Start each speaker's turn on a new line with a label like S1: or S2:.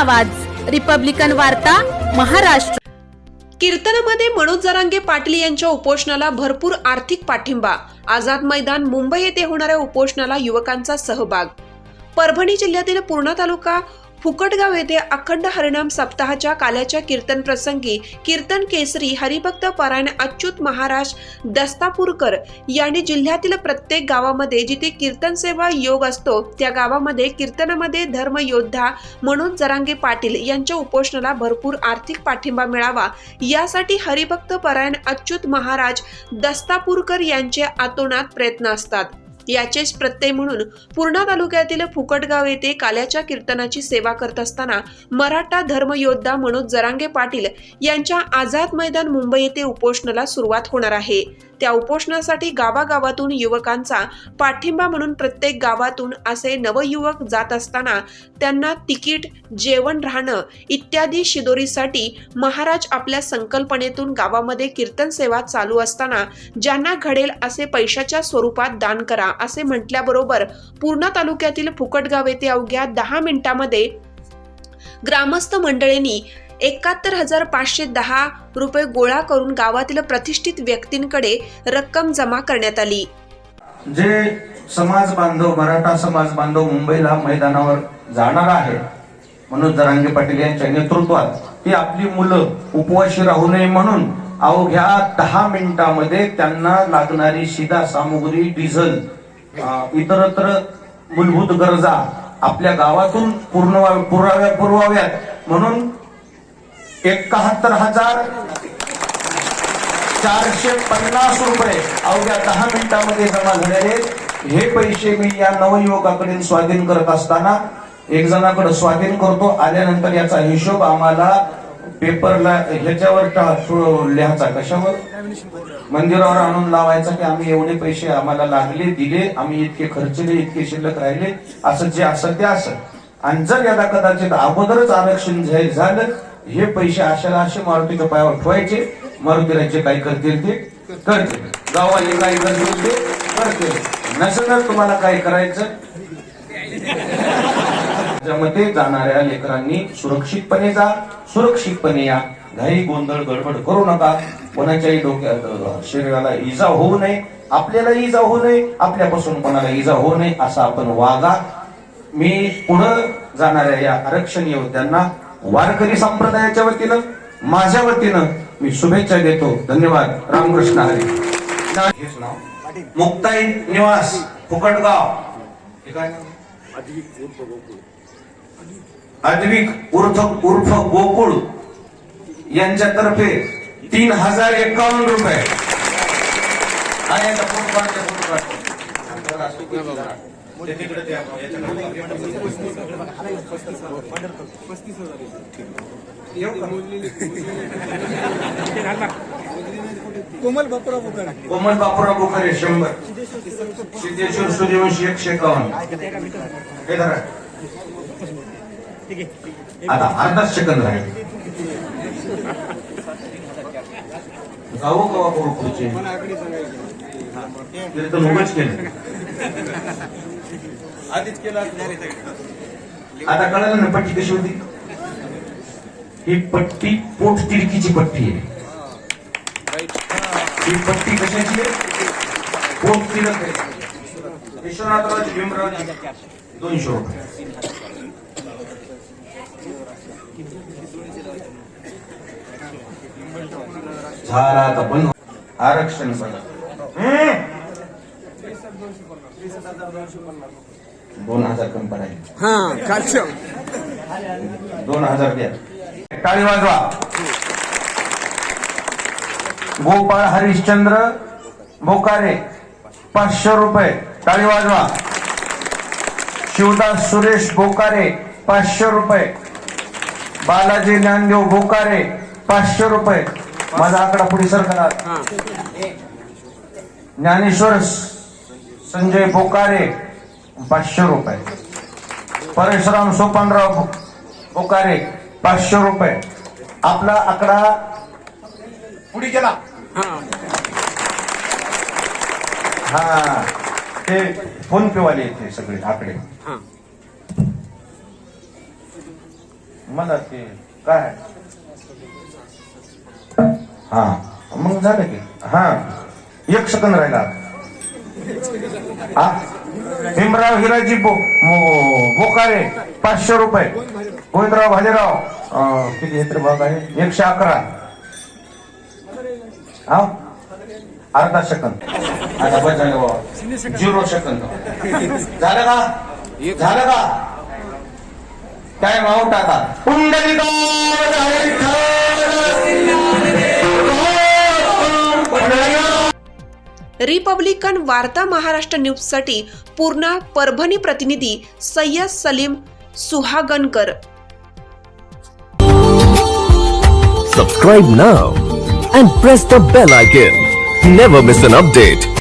S1: आवाज. रिपब्लिकन वार्ता महाराष्ट्र.
S2: कीर्तनामध्ये मनोज जरांगे पाटील यांच्या उपोषणाला भरपूर आर्थिक पाठिंबा. आझाद मैदान मुंबई येथे होणाऱ्या उपोषणाला युवकांचा सहभाग. परभणी जिल्ह्यातील पूर्णा तालुका फुकटगाव येथे अखंड हरिनाम सप्ताहाच्या काल्याच्या कीर्तन प्रसंगी कीर्तन केसरी हरिभक्त परायण अच्युत महाराज दस्तापूरकर यांनी जिल्ह्यातील प्रत्येक गावामध्ये जिथे कीर्तन सेवा योग असतो त्या गावामध्ये कीर्तनामध्ये धर्मयोद्धा म्हणून जरांगे पाटील यांच्या उपोषणाला भरपूर आर्थिक पाठिंबा मिळावा. यासाठी हरिभक्त परायण अच्युत महाराज दस्तापूरकर यांचे आतोनात प्रयत्न असतात. याचेच प्रत्यय म्हणून पूर्णा तालुक्यातील फुकटगाव येथे काल्याच्या कीर्तनाची सेवा करत असताना मराठा धर्मयोद्धा मनोज जरांगे पाटील यांच्या आझाद मैदान मुंबई येथे उपोषणाला सुरुवात होणार आहे. त्या उपोषणासाठी गावागावातून युवकांचा पाठिंबा म्हणून प्रत्येक गावातून असे नवयुवक जात असताना त्यांना तिकीट जेवण राहणं इत्यादी शिदोरीसाठी महाराज आपल्या संकल्पनेतून गावामध्ये कीर्तन सेवा चालू असताना ज्यांना घडेल असे पैशाच्या स्वरूपात दान करा असे म्हटल्याबरोबर पूर्णा तालुक्यातील फुकटगाव येथे अवघ्या दहा मिनिटांमध्ये ग्रामस्थ मंडळींनी एकाहत्तर हजार पाचशे दहा रुपये गोळा करून गावातील प्रतिष्ठित व्यक्तींकडे रक्कम जमा करण्यात आली.
S3: जे समाज बांधव मराठा समाज बांधव मुंबईला मैदानावर जाणार आहे मनोज दरांगे पाटील यांच्या नेतृत्वात ती आपली मुलं उपवाशी राहू नये म्हणून अवघ्या दहा मिनिटामध्ये त्यांना लागणारी शिधा सामुग्री डिझेल इतरत्र मूलभूत गरजा आपल्या गावातून पूर्ण पुराव्या पुरवाव्यात. म्हणून एकाहत्तर हजार चारशे पन्नास रुपये. अवघ्या दहा मिनिटांमध्ये जमा झालेले हे पैसे मी या नवयुवकाकडे स्वाधीन करत असताना एक जणाकडे स्वाधीन करतो. आल्यानंतर याचा हिशोब आम्हाला पेपरला ह्याच्यावर लिहायचा. कशावर? मंदिरावर आणून लावायचा की आम्ही एवढे पैसे आम्हाला लागले दिले आम्ही इतके खर्चले इतके शिल्लक राहिले. असं जे असं ते असं. आणि जर यदा कदाचित अगोदरच आरक्षण झालं हे पैसे अशाला असे मारुतीच्या पायावर ठेवायचे? मारुतीला जे काही करतील ते? करतील. गावाने काही करतील ते? करतील. नसेल तुम्हाला काय करायचं? त्याच्यामध्ये जाणाऱ्या लेकरांनी सुरक्षितपणे जा सुरक्षितपणे या. घाई गोंधळ गडबड करू नका. कोणाच्याही डोक्यात शरीराला इजा होऊ नये. आपल्याला इजा होऊ नये. आपल्यापासून कोणाला इजा होऊ नये असं आपण वागा. मी पुढं जाणाऱ्या या आरक्षण योद्ध्यांना वारकरी संप्रदायाच्या वतीनं माझ्या वतीनं मी शुभेच्छा देतो. धन्यवाद. रामकृष्ण हरी. नाव. मुक्ताई निवास फुकटगाव. अद्विक उर्फ उर्फ गोकुळ यांच्यातर्फे तीन हजार एकावन्न रुपये.
S4: कोमल बापूराव बुकाडे.
S3: कोमल बापूराव बोखारे शंभर. सिद्धेश्वर सूर्यवंशी एकशे एकावन्न. हे आता अर्धाच सेकंद राहील. जाऊ कवा करू पुढचे? केलं.
S4: आधीच केला
S3: आता कळालं ना पट्टी कशी होती? ही पट्टी पोट तिरकीची पट्टी आहे. ही पट्टी कशाची आहे? पोट तिरक आहे. विश्वनाथरावची भीमरावची दोनशे रुपये. झाला आता पण आरक्षण हम्म. दोन हजार कमी पडायचे
S4: हा
S3: दोन हजार द्या. टाळी वाजवा गोपाळ हरिश्चंद्र बोकारे पाचशे रुपये. टाळी वाजवा शिवदास सुरेश बोकारे पाचशे रुपये. बालाजी ज्ञानदेव बोकारे पाचशे रुपये. माझा आकडा पुढे सरकणार. ज्ञानेश्वर संजय बोकारे पाचशे रुपये. परशुराम सोपानराव बोकारे पाचशे रुपये. आपला आकडा पुढे गेला. हा. ते फोन पे वाले येते सगळे आकडे. मला ते काय? हा. मग झालं की. हा. एक सेकंद राहिला. हा? भीमराव हिराजी बोकारे पाचशे रुपये. गोविंदराव भालेराव. किती हे आहे? एकशे अकरा. हा? अर्धा सेकंद. आता बस बाबा. Zero second. झालं का? झालं का? टाइम आउट आता. पुंडलिका
S2: रिपब्लिकन वार्ता महाराष्ट्र न्यूजसाठी पूर्णा परभणी प्रतिनिधी सय्यद सलीम सुहागनकर
S5: सबस्क्राईब ना and press the bell icon never miss an update